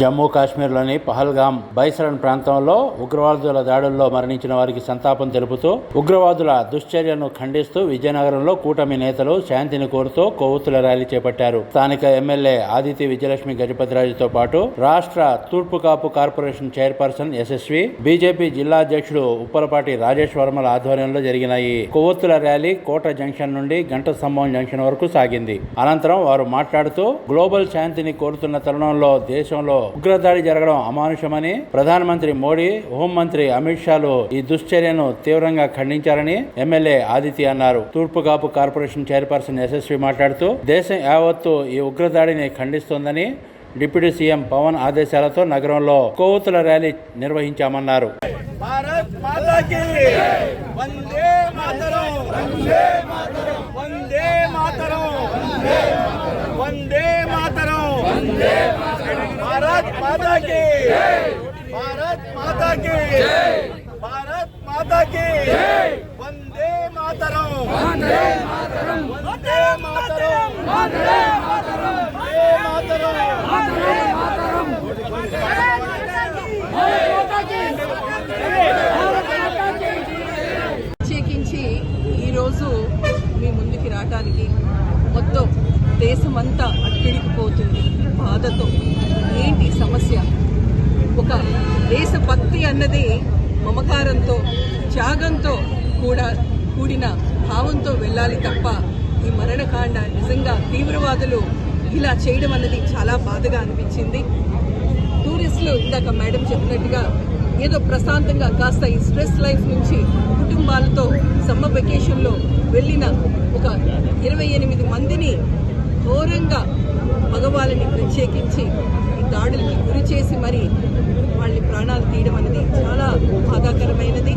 జమ్మూ కాశ్మీర్లోని పహల్గామ్ బైసరన్ ప్రాంతంలో ఉగ్రవాదుల దాడుల్లో మరణించిన వారికి సంతాపం తెలుపుతూ ఉగ్రవాదుల దుశ్చర్యను ఖండిస్తూ విజయనగరంలో కూటమి నేతలు శాంతిని కోరుతూ కొవ్వొత్తుల ర్యాలీ చేపట్టారు. స్థానిక ఎమ్మెల్యే ఆదిత్య విజయలక్ష్మి గజపతిరాజుతో పాటు రాష్ట్ర తూర్పు Kapu corporation chairperson Yashaswi BJP జిల్లా అధ్యక్షుడు ఉప్పలపాటి రాజేష్ వర్మల ఆధ్వర్యంలో జరిగిన ఈ కొవ్వొత్తుల ర్యాలీ కోట జంక్షన్ నుండి గంట స్తంభం జంక్షన్ వరకు సాగింది. అనంతరం వారు మాట్లాడుతూ గ్లోబల్ శాంతిని కోరుతున్న తరుణంలో దేశంలో ఉగ్రదాడి జరగడం అమానుషమని ప్రధానమంత్రి మోడీ హోంమంత్రి అమిత్ షాలు ఈ దుశ్చర్యను తీవ్రంగా ఖండించారని ఎమ్మెల్యే ఆదిత్య అన్నారు. తూర్పు కాపు కార్పొరేషన్ చైర్పర్సన్ యశస్వి మాట్లాడుతూ దేశం యావత్తు ఈ ఉగ్రదాడిని ఖండిస్తోందని డిప్యూటీ సీఎం పవన్ ఆదేశాలతో నగరంలో కోవతుల ర్యాలీ నిర్వహించామన్నారు. వందే మాతరం. భారత్ మాతా కి భారత్ మాతా కి భారత్ మాతా కి వందే మాతరం వందే మాతరం వందే మాతరం వందే మాతరం వందే ప్రత్యేకించి ఈరోజు మీ ముందుకి రావడానికి మొత్తం దేశమంతా అట్టిడికిపోతుంది బాధతో. సమస్య. ఒక దేశభక్తి అన్నది మమకారంతో త్యాగంతో కూడా కూడిన భావంతో వెళ్ళాలి తప్ప ఈ మరణకాండ నిజంగా తీవ్రవాదులు ఇలా చేయడం అన్నది చాలా బాధగా అనిపించింది. టూరిస్టులు ఇందాక మేడం చెప్పినట్టుగా ఏదో ప్రశాంతంగా కాస్త ఈ స్ట్రెస్ లైఫ్ నుంచి కుటుంబాలతో సమ్మర్ వెకేషన్లో వెళ్ళిన ఒక ఇరవై ఎనిమిది మందిని ఘోరంగా మగవాళ్ళని ప్రత్యేకించి ఈ దాడులకి గురి చేసి మరి వాళ్ళని ప్రాణాలు తీయడం అనేది చాలా బాధాకరమైనది.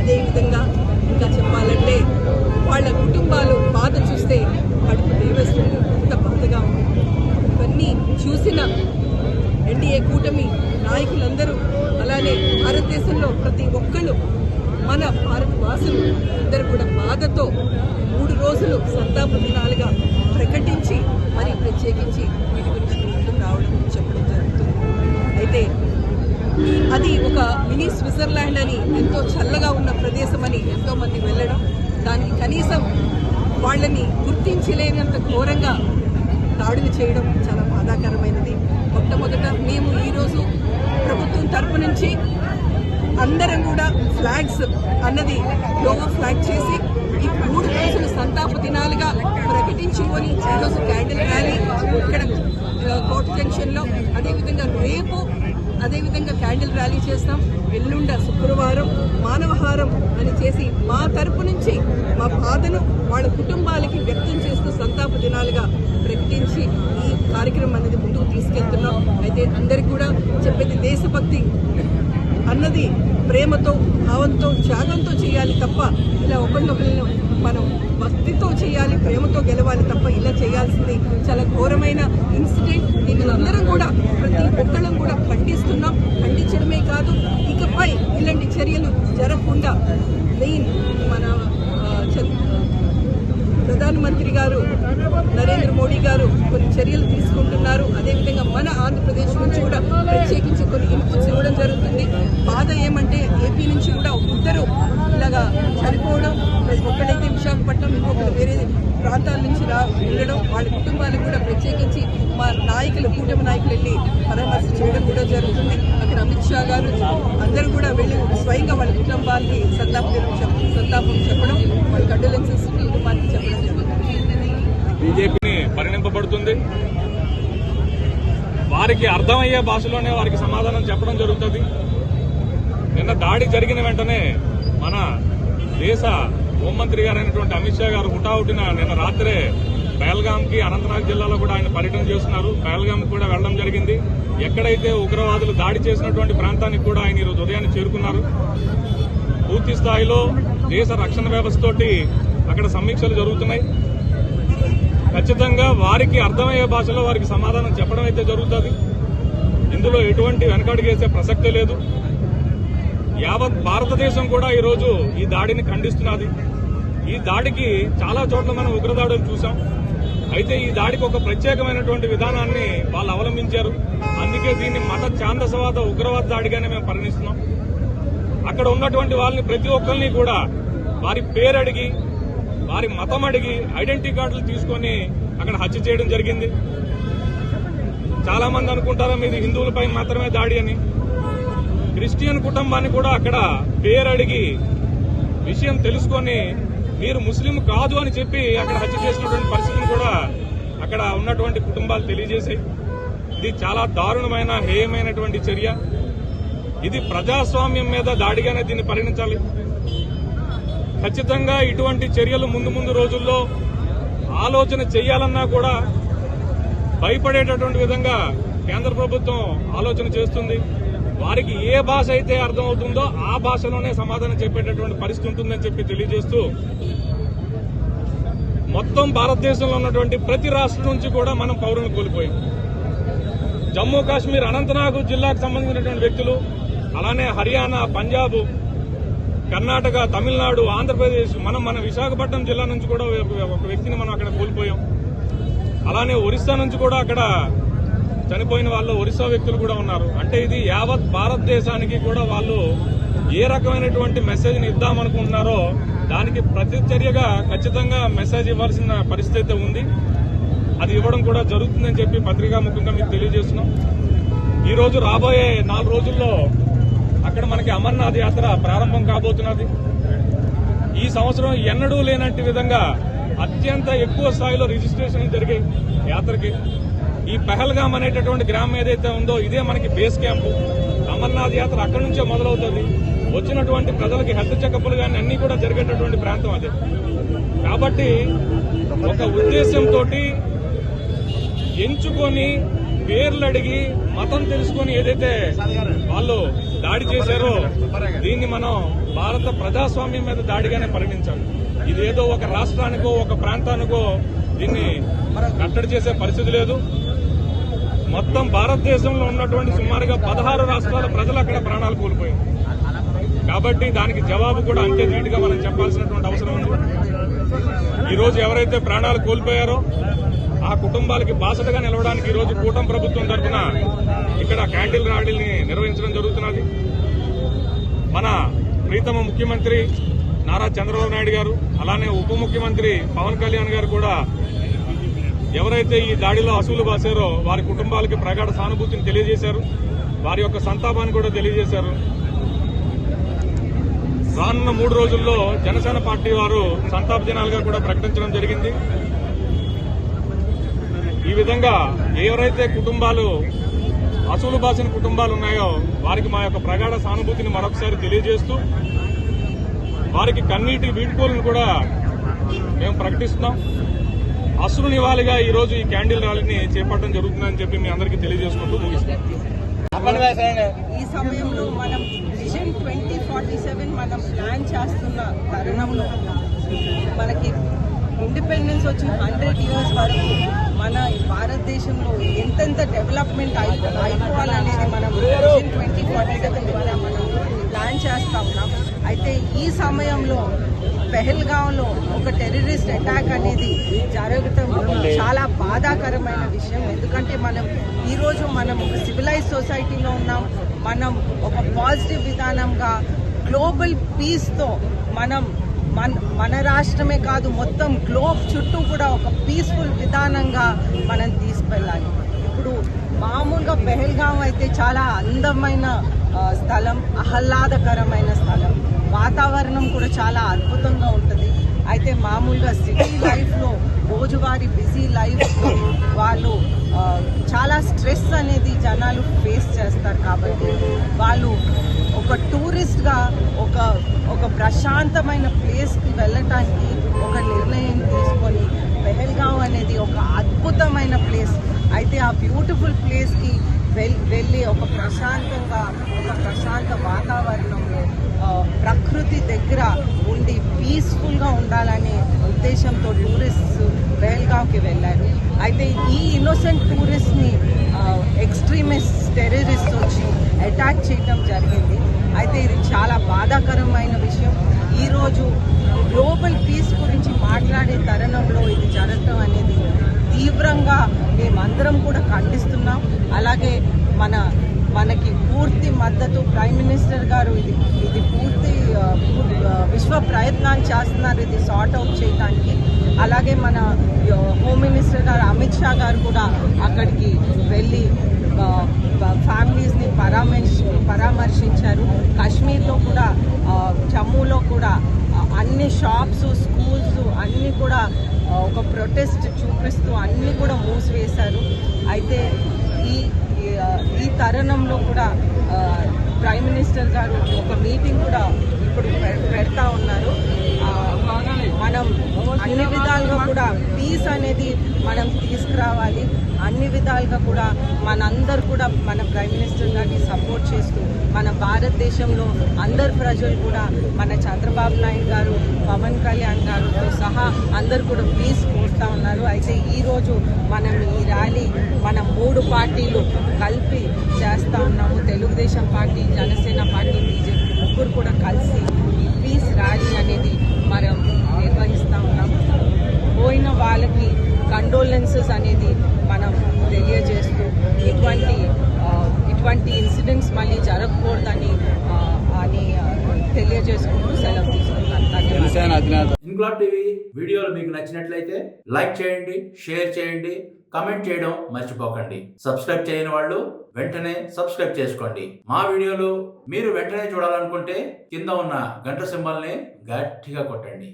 అదేవిధంగా ఇంకా చెప్పాలంటే వాళ్ళ కుటుంబాలు బాధ చూస్తే కడుపు దేవేస్తుంది ఎంత బాధగా ఉంది. ఇవన్నీ చూసిన ఎన్డీఏ కూటమి నాయకులందరూ అలానే భారతదేశంలో ప్రతి ఒక్కళ్ళు మన భారత వాసులు అందరూ కూడా బాధతో మూడు రోజులు సంతాప దినాలుగా ప్రకటించి మరి ప్రత్యేకించి వీటి గురించి ముందుకు రావడం చెప్పడం జరుగుతుంది. అయితే అది ఒక మినీ స్విట్జర్లాండ్ అని ఎంతో చల్లగా ఉన్న ప్రదేశం అని ఎంతోమంది వెళ్ళడం దానికి కనీసం వాళ్ళని గుర్తించలేనంత ఘోరంగా దాడులు చేయడం చాలా బాధాకరమైనది. మొట్టమొదట మేము ఈరోజు ప్రభుత్వం తరపు నుంచి అందరం కూడా ఫ్లాగ్స్ అన్నది లోగో ఫ్లాగ్ చేసి ఈ మూడు రోజులు సంతాప దినాలుగా ప్రకటించుకొని ఈరోజు క్యాండిల్ ర్యాలీ ఇక్కడ ఆ, కోట జంక్షన్లో. అదేవిధంగా రేపు అదేవిధంగా క్యాండిల్ ర్యాలీ చేస్తాం. ఎల్లుండ శుక్రవారం మానవహారం అని చేసి మా తరపు నుంచి మా బాధను వాళ్ళ కుటుంబాలకి వ్యక్తం చేస్తూ సంతాప దినాలుగా ప్రకటించి ఈ కార్యక్రమం అనేది ముందుకు తీసుకెళ్తున్నాం. అయితే అందరికి కూడా చెప్పేది దేశభక్తి. అన్నది ప్రేమతో భావంతో త్యాగంతో చేయాలి తప్ప ఇలా ఒకరినొకరిని మనం భక్తితో చేయాలి ప్రేమతో గెలవాలి తప్ప ఇలా చేయాల్సింది చాలా ఘోరమైన ఇన్సిడెంట్. దీన్ని అందరం కూడా ప్రతి ఒక్కళ్ళం కూడా ఖండిస్తున్నాం. ఖండించడమే కాదు ఇకపై ఇలాంటి చర్యలు జరగకుండా మెయిన్ మన ప్రధానమంత్రి గారు నరేంద్ర మోడీ గారు కొన్ని చర్యలు తీసుకుంటున్నారు. అదేవిధంగా మన ఆంధ్రప్రదేశ్ నుంచి కూడా ప్రత్యేకించి కొన్ని ఇన్పుట్స్ ఏమంటే ఏపీ నుంచి కూడా ఇద్దరు ఇలాగా చనిపోవడం ఒకటైతే విశాఖపట్నం ఇంకొకటి వేరే ప్రాంతాల నుంచి రా వెళ్ళడం వాళ్ళ కుటుంబాలకు కూడా ప్రత్యేకించి మా నాయకులు కూటమి నాయకులు వెళ్ళి పరామర్శ చేయడం కూడా జరుగుతుంది. అక్కడ అమిత్ షా గారు అందరూ కూడా వెళ్ళి స్వయంగా వాళ్ళ కుటుంబాలకి సంతాపం సంతాపం చెప్పడం వాళ్ళ కండోలెన్సెస్ కుటుంబానికి చెప్పడం జరుగుతుంది. పరిణింపబడుతుంది. వారికి అర్థమయ్యే భాషలోనే వారికి సమాధానం చెప్పడం జరుగుతుంది. నిన్న దాడి జరిగిన వెంటనే మన దేశ హోంమంత్రి గారైనటువంటి అమిత్ షా గారు హుటాహుటిన నిన్న రాత్రే బయల్గామ్కి అనంతనాగ్ జిల్లాలో కూడా ఆయన పర్యటన చేస్తున్నారు. బయల్గామ్ కూడా వెళ్ళడం జరిగింది. ఎక్కడైతే ఉగ్రవాదులు దాడి చేసినటువంటి ప్రాంతానికి కూడా ఆయన ఈరోజు ఉదయాన్ని చేరుకున్నారు. పూర్తి స్థాయిలో దేశ రక్షణ వ్యవస్థతోటి అక్కడ సమీక్షలు జరుగుతున్నాయి. ఖచ్చితంగా వారికి అర్థమయ్యే భాషలో వారికి సమాధానం చెప్పడం అయితే జరుగుతుంది. ఇందులో ఎటువంటి వెనకడుగేసే ప్రసక్తే లేదు. యావత్ భారతదేశం కూడా ఈరోజు ఈ దాడిని ఖండిస్తున్నది. ఈ దాడికి చాలా చోట్ల మనం ఉగ్రదాడులు చూసాం అయితే ఈ దాడికి ఒక ప్రత్యేకమైనటువంటి విధానాన్ని వాళ్ళు అవలంబించారు. అందుకే దీన్ని మత ఛాందసవాద ఉగ్రవాద దాడిగానే మేము పరిగణిస్తున్నాం. అక్కడ ఉన్నటువంటి వాళ్ళని ప్రతి ఒక్కరిని కూడా వారి పేరు అడిగి వారి మతం అడిగి ఐడెంటిటీ కార్డులు తీసుకొని అక్కడ హత్య చేయడం జరిగింది. చాలా మంది అనుకుంటారా మీది హిందువులపై మాత్రమే దాడి అని? క్రిస్టియన్ కుటుంబాన్ని కూడా అక్కడ పేరు అడిగి విషయం తెలుసుకొని మీరు ముస్లిం కాదు అని చెప్పి అక్కడ హత్య చేసినటువంటి పరిస్థితిని కూడా అక్కడ ఉన్నటువంటి కుటుంబాలు తెలియజేశాయి. ఇది చాలా దారుణమైన హేయమైనటువంటి చర్య. ఇది ప్రజాస్వామ్యం మీద దాడిగానే దీన్ని పరిగణించాలి. ఖచ్చితంగా ఇటువంటి చర్యలు ముందు ముందు రోజుల్లో ఆలోచన చేయాలన్నా కూడా భయపడేటటువంటి విధంగా కేంద్ర ప్రభుత్వం ఆలోచన చేస్తుంది. వారికి ఏ భాష అయితే అర్థమవుతుందో ఆ భాషలోనే సమాధానం చెప్పేటటువంటి పరిస్థితి ఉంటుందని చెప్పి తెలియజేస్తూ మొత్తం భారతదేశంలో ఉన్నటువంటి ప్రతి రాష్ట్రం నుంచి కూడా మనం పౌరులను కోల్పోయాం. జమ్మూ కాశ్మీర్ అనంతనాగ్ జిల్లాకు సంబంధించినటువంటి వ్యక్తులు అలానే హర్యానా పంజాబ్ కర్ణాటక తమిళనాడు ఆంధ్రప్రదేశ్ మనం మన విశాఖపట్నం జిల్లా నుంచి కూడా ఒక- ఒక వ్యక్తిని మనం అక్కడ కోల్పోయాం. అలానే ఒరిస్సా నుంచి కూడా అక్కడ చనిపోయిన వాళ్ళు ఒరిస్సా వ్యక్తులు కూడా ఉన్నారు. అంటే ఇది యావత్ భారతదేశానికి కూడా వాళ్ళు ఏ రకమైనటువంటి మెసేజ్ని ఇద్దామనుకుంటున్నారో దానికి ప్రతిచర్యగా ఖచ్చితంగా మెసేజ్ ఇవ్వాల్సిన పరిస్థితి ఉంది. అది ఇవ్వడం కూడా జరుగుతుందని చెప్పి పత్రికా ముఖ్యంగా మీకు తెలియజేస్తున్నాం. ఈ రోజు రాబోయే నాలుగు రోజుల్లో అక్కడ మనకి అమర్నాథ్ యాత్ర ప్రారంభం కాబోతున్నది. ఈ సంవత్సరం ఎన్నడూ లేనట్టు విధంగా అత్యంత ఎక్కువ స్థాయిలో రిజిస్ట్రేషన్ జరిగే యాత్రకి. ఈ పెహల్గాం అనేటటువంటి గ్రామం ఏదైతే ఉందో ఇదే మనకి బేస్ క్యాంపు. అమర్నాథ్ యాత్ర అక్కడి నుంచే మొదలవుతుంది. వచ్చినటువంటి ప్రజలకి హెల్త్ చెకప్లు కానీ అన్ని కూడా జరిగేటటువంటి ప్రాంతం అది. కాబట్టి ఒక ఉద్దేశంతో ఎంచుకొని పేర్లు అడిగి మతం తెలుసుకొని ఏదైతే వాళ్ళు దాడి చేశారో దీన్ని మనం భారత ప్రజాస్వామ్యం మీద దాడిగానే పరిగణించాలి. ఇదేదో ఒక రాష్ట్రానికో ఒక ప్రాంతానికో దీన్ని కట్టడి చేసే పరిస్థితి లేదు. మొత్తం భారతదేశంలో ఉన్నటువంటి సుమారుగా పదహారు రాష్ట్రాల ప్రజలు అక్కడ ప్రాణాలు కోల్పోయారు. కాబట్టి దానికి జవాబు కూడా అంతే నీటిగా మనం చెప్పాల్సినటువంటి అవసరం ఉంది. ఈరోజు ఎవరైతే ప్రాణాలు కోల్పోయారో ఆ కుటుంబాలకి బాసటగా నిలవడానికి ఈ రోజు కూటమి ప్రభుత్వం తరఫున ఇక్కడ క్యాండిల్ ర్యాలీని నిర్వహించడం జరుగుతున్నది. మన ప్రీతమ ముఖ్యమంత్రి నారా చంద్రబాబు నాయుడు గారు అలానే ఉప ముఖ్యమంత్రి పవన్ కళ్యాణ్ గారు కూడా ఎవరైతే ఈ దాడిలో అసూలు బాసారో వారి కుటుంబాలకి ప్రగాఢ సానుభూతిని తెలియజేశారు. వారి యొక్క సంతాపాన్ని కూడా తెలియజేశారు. రానున్న మూడు రోజుల్లో జనసేన పార్టీ వారు సంతాప దినాలుగా కూడా ప్రకటించడం జరిగింది. ఈ విధంగా ఎవరైతే కుటుంబాలు అసూలు బాసిన కుటుంబాలు ఉన్నాయో వారికి మా యొక్క ప్రగాఢ సానుభూతిని మరొకసారి తెలియజేస్తూ వారికి కన్నీటి వీడ్కోలను కూడా మేము ప్రకటిస్తున్నాం. అసలు నివాళిగా ఈ రోజు ఈ క్యాండిల్ ర్యాలీని చేపట్టడం జరుగుతుందని చెప్పి మీ అందరికీ తెలియజేసుకుంటూ ముగిస్తాను ఈ సమయంలో మనం విజన్ ట్వంటీ ఫార్టీ సెవెన్ మనం ప్లాన్ చేస్తున్న తరుణంలో మనకి ఇండిపెండెన్స్ వచ్చి హండ్రెడ్ ఇయర్స్ వరకు మన భారతదేశంలో ఎంతెంత డెవలప్మెంట్ అయి అయిపోవాలనేది మనం విజన్ ట్వంటీ ఫార్టీ సెవెన్ ద్వారా మనం ప్లాన్ చేస్తాం అయితే ఈ సమయంలో పెహల్గాంలో ఒక టెర్రరిస్ట్ అటాక్ అనేది జరగటం చాలా బాధాకరమైన విషయం. ఎందుకంటే మనం ఈరోజు మనం ఒక సివిలైజ్ సొసైటీలో ఉన్నాం. మనం ఒక పాజిటివ్ విధానంగా గ్లోబల్ పీస్తో మనం మన మన రాష్ట్రమే కాదు మొత్తం గ్లోబ్ చుట్టూ కూడా ఒక పీస్ఫుల్ విధానంగా మనం తీసుకెళ్ళాలి. ఇప్పుడు మామూలుగా పెహల్గాం అయితే చాలా అందమైన స్థలం ఆహ్లాదకరమైన స్థలం. వాతావరణం కూడా చాలా అద్భుతంగా ఉంటుంది. అయితే మామూలుగా సిటీ లైఫ్లో రోజువారీ బిజీ లైఫ్లో వాళ్ళు చాలా స్ట్రెస్ అనేది జనాలు ఫేస్ చేస్తారు కాబట్టి వాళ్ళు ఒక టూరిస్ట్గా ఒక ఒక ప్రశాంతమైన ప్లేస్కి వెళ్ళటానికి ఒక నిర్ణయం తీసుకొని పెహల్గాం అనేది ఒక అద్భుతమైన ప్లేస్ అయితే ఆ బ్యూటిఫుల్ ప్లేస్కి వెళ్ళి ఒక ప్రశాంతంగా ఒక ప్రశాంత వాతావరణంలో ప్రకృతి దగ్గర ఉండి పీస్ఫుల్గా ఉండాలనే ఉద్దేశంతో టూరిస్ట్ బెహల్గావ్కి వెళ్ళారు. అయితే ఈ ఇన్నోసెంట్ టూరిస్ట్ని ఎక్స్ట్రీమిస్ట్ టెర్రరిస్ట్ వచ్చి అటాక్ చేయడం జరిగింది. అయితే ఇది చాలా బాధాకరమైన విషయం. ఈరోజు గ్లోబల్ పీస్ గురించి మాట్లాడే తరుణంలో ఇది జరగడం అనేది తీవ్రంగా మేమందరం కూడా ఖండిస్తున్నాం. అలాగే మన మనకి పూర్తి మద్దతు ప్రైమ్ మినిస్టర్ గారు ఇది ఇది పూర్తి విశ్వ ప్రయత్నాలు చేస్తున్నారు ఇది సార్ట్ అవుట్ చేయడానికి అలాగే మన హోమ్ మినిస్టర్ గారు అమిత్ షా గారు కూడా అక్కడికి వెళ్ళి ఫ్యామిలీస్ని పరామర్శ పరామర్శించారు. కాశ్మీర్లో కూడా జమ్మూలో కూడా అన్ని షాప్స్ స్కూల్ అన్నీ కూడా ఒక ప్రొటెస్ట్ చూపిస్తూ అన్నీ కూడా మూసివేశారు. అయితే ఈ ఈ, తరుణంలో కూడా ప్రైమ్ మినిస్టర్ గారు ఒక మీటింగ్ కూడా ఇప్పుడు పె- పెడతా ఉన్నారు. ఆ, మనం అన్ని విధాలుగా కూడా పీస్ అనేది మనం తీసుకురావాలి. అన్ని విధాలుగా కూడా మనందరు కూడా మన ప్రైమ్ మినిస్టర్ గారిని సపోర్ట్ చేస్తూ మన భారతదేశంలో అందరు ప్రజలు కూడా మన చంద్రబాబు నాయుడు గారు పవన్ కళ్యాణ్ గారితో సహా అందరు కూడా ప్లీజ్ కోరుతా ఉన్నారు. అయితే ఈరోజు మనం ఈ ర్యాలీ మన మూడు పార్టీలు కలిపి చేస్తూ ఉన్నాము. Telugu Desam party Janasena party BJP ముగ్గురు కూడా కలిసి ఈ పీస్ ర్యాలీ అనేది మనం నిర్వహిస్తూ ఉన్నాము. పోయిన వాళ్ళకి కండోలెన్సెస్ అనేది మనం తెలియజేస్తూ ఇటువంటి ఇటువంటి ఇన్సిడెంట్స్ మళ్ళీ జరగకూడదని అని తెలియజేసుకుంటూ సెలవు తీసుకుంటాను ఇంక్లాబ్ టీవీ వీడియోలు మీకు నచ్చినట్లయితే లైక్ చేయండి షేర్ చేయండి కమెంట్ చేయడం మర్చిపోకండి. సబ్స్క్రైబ్ చేయని వాళ్ళు వెంటనే సబ్స్క్రైబ్ చేసుకోండి. మా వీడియోలు మీరు వెంటనే చూడాలనుకుంటే కింద ఉన్న గంట సింబల్ని గట్టిగా కొట్టండి.